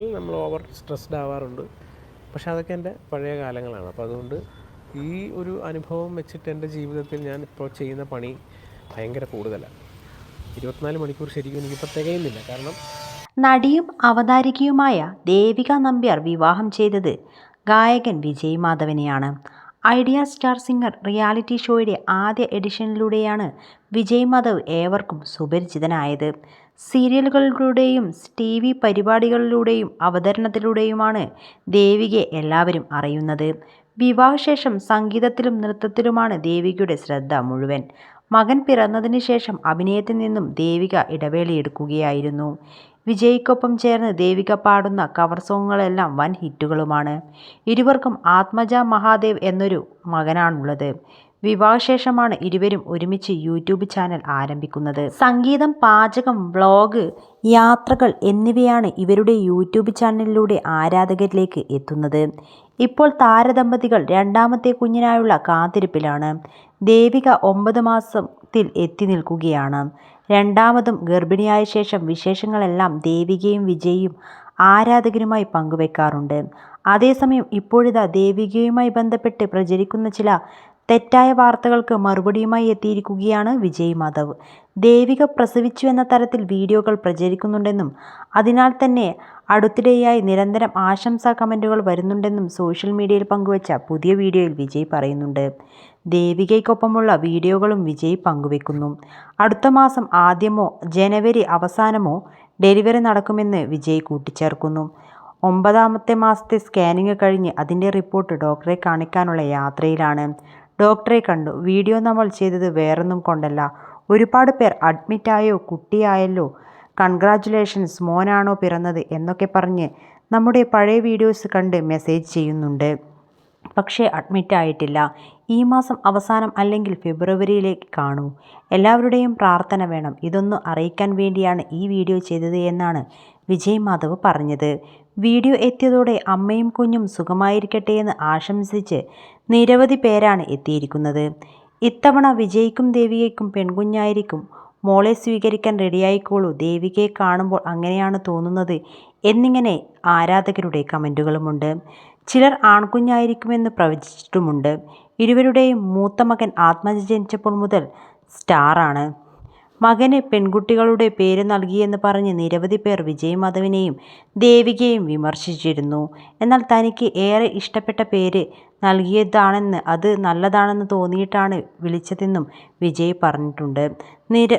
നമ്മൾ over stressed ആവാറുണ്ട്. പക്ഷെ അതൊക്കെ എന്റെ പഴയ കാലങ്ങളാണ്. അപ്പോൾ അതുകൊണ്ട് ഈ ഒരു അനുഭവം വെച്ചിട്ട് എന്റെ ജീവിതത്തിൽ ഞാൻ ഇപ്പോൾ ചെയ്യുന്ന പണി ഭയങ്കര കൂടുതലാണ് ഇരുപത്തിനാല് മണിക്കൂർ ശരിക്കും എനിക്കിപ്പോൾ തികയുന്നില്ല. കാരണം നടിയും അവതാരികയുമായ ദേവിക നമ്പ്യാർ വിവാഹം ചെയ്തത് ഗായകൻ വിജയ് മാധവനെയാണ്. ഐഡിയ സ്റ്റാർ സിംഗർ റിയാലിറ്റി ഷോയുടെ ആദ്യ എഡിഷനിലൂടെയാണ് വിജയ് മാധവ് ഏവർക്കും സുപരിചിതനായത്. സീരിയലുകളിലൂടെയും ടി വി പരിപാടികളിലൂടെയും അവതരണത്തിലൂടെയുമാണ് ദേവികയെ എല്ലാവരും അറിയുന്നത്. വിവാഹശേഷം സംഗീതത്തിലും നൃത്തത്തിലുമാണ് ദേവികയുടെ ശ്രദ്ധ മുഴുവൻ. മകൻ പിറന്നതിന് ശേഷം അഭിനയത്തിൽ നിന്നും ദേവിക ഇടവേളയെടുക്കുകയായിരുന്നു. വിജയ്ക്കൊപ്പം ചേർന്ന് ദേവിക പാടുന്ന കവർ സോങ്ങുകളെല്ലാം വൻ ഹിറ്റുകളുമാണ്. ഇരുവർക്കും ആത്മജ മഹാദേവ് എന്നൊരു മകനാണുള്ളത്. വിവാഹശേഷമാണ് ഇരുവരും ഒരുമിച്ച് യൂട്യൂബ് ചാനൽ ആരംഭിക്കുന്നത്. സംഗീതം പാചകം വ്ളോഗ് യാത്രകൾ എന്നിവയാണ് ഇവരുടെ യൂട്യൂബ് ചാനലിലൂടെ ആരാധകരിലേക്ക് എത്തുന്നത്. ഇപ്പോൾ താരദമ്പതികൾ രണ്ടാമത്തെ കുഞ്ഞിനായുള്ള കാത്തിരിപ്പിലാണ്. ദേവിക ഒമ്പത് മാസത്തിൽ എത്തി നിൽക്കുകയാണ്. രണ്ടാമതും ഗർഭിണിയായ ശേഷം വിശേഷങ്ങളെല്ലാം ദേവികയും വിജയും ആരാധകരുമായി പങ്കുവെക്കാറുണ്ട്. അതേസമയം ഇപ്പോഴിതാ ദേവികയുമായി ബന്ധപ്പെട്ട് പ്രചരിക്കുന്ന ചില തെറ്റായ വാർത്തകൾക്ക് മറുപടിയുമായി എത്തിയിരിക്കുകയാണ് വിജയ് മാധവ്. ദേവിക പ്രസവിച്ചു എന്ന തരത്തിൽ വീഡിയോകൾ പ്രചരിക്കുന്നുണ്ടെന്നും അതിനാൽ തന്നെ അടുത്തിടെയായി നിരന്തരം ആശംസാ കമന്റുകൾ വരുന്നുണ്ടെന്നും സോഷ്യൽ മീഡിയയിൽ പങ്കുവച്ച പുതിയ വീഡിയോയിൽ വിജയ് പറയുന്നുണ്ട്. ദേവികയ്ക്കൊപ്പമുള്ള വീഡിയോകളും വിജയ് പങ്കുവെക്കുന്നു. അടുത്ത മാസം ആദ്യമോ ജനുവരി അവസാനമോ ഡെലിവറി നടക്കുമെന്ന് വിജയ് കൂട്ടിച്ചേർക്കുന്നു. ഒമ്പതാമത്തെ മാസത്തെ സ്കാനിങ് കഴിഞ്ഞ് അതിന്റെ റിപ്പോർട്ട് ഡോക്ടറെ കാണിക്കാനുള്ള യാത്രയിലാണ്. ഡോക്ടറെ കണ്ടു. വീഡിയോ നമ്മൾ ചെയ്തത് വേറൊന്നും കൊണ്ടല്ല. ഒരുപാട് പേർ അഡ്മിറ്റായോ കുട്ടിയായല്ലോ. കൺഗ്രാറ്റുലേഷൻസ് മോനാണോ പിറന്നത്? എന്നൊക്കെ പറഞ്ഞ് നമ്മുടെ പഴയ വീഡിയോസ് കണ്ട് മെസ്സേജ് ചെയ്യുന്നുണ്ട്. പക്ഷേ അഡ്മിറ്റ് ആയിട്ടില്ല. ഈ മാസം അവസാനം അല്ലെങ്കിൽ ഫെബ്രുവരിയിലേക്ക് കാണൂ. എല്ലാവരുടെയും പ്രാർത്ഥന വേണം. ഇതൊന്ന് അറിയിക്കാൻ വേണ്ടിയാണ് ഈ വീഡിയോ ചെയ്തത് എന്നാണ് വിജയ് മാധവ് പറഞ്ഞത്. വീഡിയോ എത്തിയതോടെ അമ്മയും കുഞ്ഞും സുഖമായിരിക്കട്ടെ എന്ന് ആശംസിച്ച് നിരവധി പേരാണ് എത്തിയിരിക്കുന്നത്. ഇത്തവണ വിജയിക്കും ദേവികയ്ക്കും പെൺകുഞ്ഞായിരിക്കും മോളെ സ്വീകരിക്കാൻ റെഡിയായിക്കോളൂ. ദേവികയെ കാണുമ്പോൾ അങ്ങനെയാണ് തോന്നുന്നത് എന്നിങ്ങനെ ആരാധകരുടെ കമന്റുകളുമുണ്ട്. ചിലർ ആൺകുഞ്ഞായിരിക്കുമെന്ന് പ്രവചിച്ചിട്ടുമുണ്ട്. ഇരുവരുടെയും മൂത്ത മകൻ ആത്മജ ജനിച്ചപ്പോൾ മുതൽ സ്റ്റാറാണ്. മകന് പെൺകുട്ടികളുടെ പേര് നൽകിയെന്ന് പറഞ്ഞ് നിരവധി പേർ വിജയ് മാധവിനെയും ദേവികയെയും വിമർശിച്ചിരുന്നു. എന്നാൽ തനിക്ക് ഏറെ ഇഷ്ടപ്പെട്ട പേര് നൽകിയതാണെന്ന് അത് നല്ലതാണെന്ന് തോന്നിയിട്ടാണ് വിളിച്ചതെന്നും വിജയ് പറഞ്ഞിട്ടുണ്ട്. നിര